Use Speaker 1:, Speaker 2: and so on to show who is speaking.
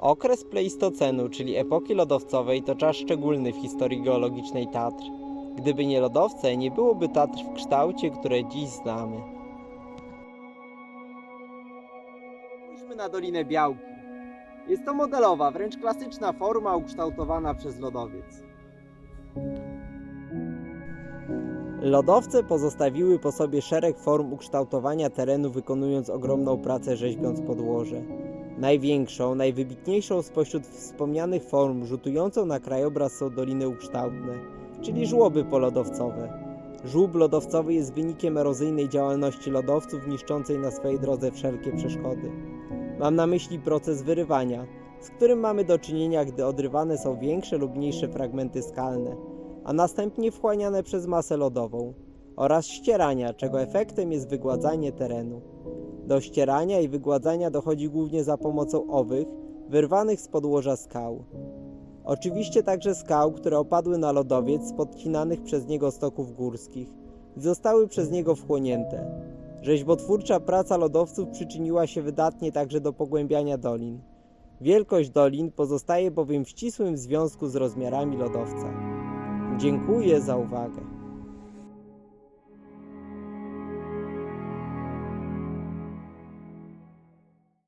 Speaker 1: Okres Pleistocenu, czyli epoki lodowcowej, to czas szczególny w historii geologicznej Tatr. Gdyby nie lodowce, nie byłoby Tatr w kształcie, które dziś znamy. Spójrzmy na Dolinę Białki. Jest to modelowa, wręcz klasyczna forma ukształtowana przez lodowiec. Lodowce pozostawiły po sobie szereg form ukształtowania terenu, wykonując ogromną pracę rzeźbiąc podłoże. Największą, najwybitniejszą spośród wspomnianych form rzutującą na krajobraz są doliny ukształtne, czyli żłoby polodowcowe. Żłób lodowcowy jest wynikiem erozyjnej działalności lodowców niszczącej na swojej drodze wszelkie przeszkody. Mam na myśli proces wyrywania, z którym mamy do czynienia, gdy odrywane są większe lub mniejsze fragmenty skalne, a następnie wchłaniane przez masę lodową, oraz ścierania, czego efektem jest wygładzanie terenu. Do ścierania i wygładzania dochodzi głównie za pomocą owych, wyrwanych z podłoża skał. Oczywiście także skał, które opadły na lodowiec z podcinanych przez niego stoków górskich i zostały przez niego wchłonięte. Rzeźbotwórcza praca lodowców przyczyniła się wydatnie także do pogłębiania dolin. Wielkość dolin pozostaje bowiem w ścisłym związku z rozmiarami lodowca. Dziękuję za uwagę.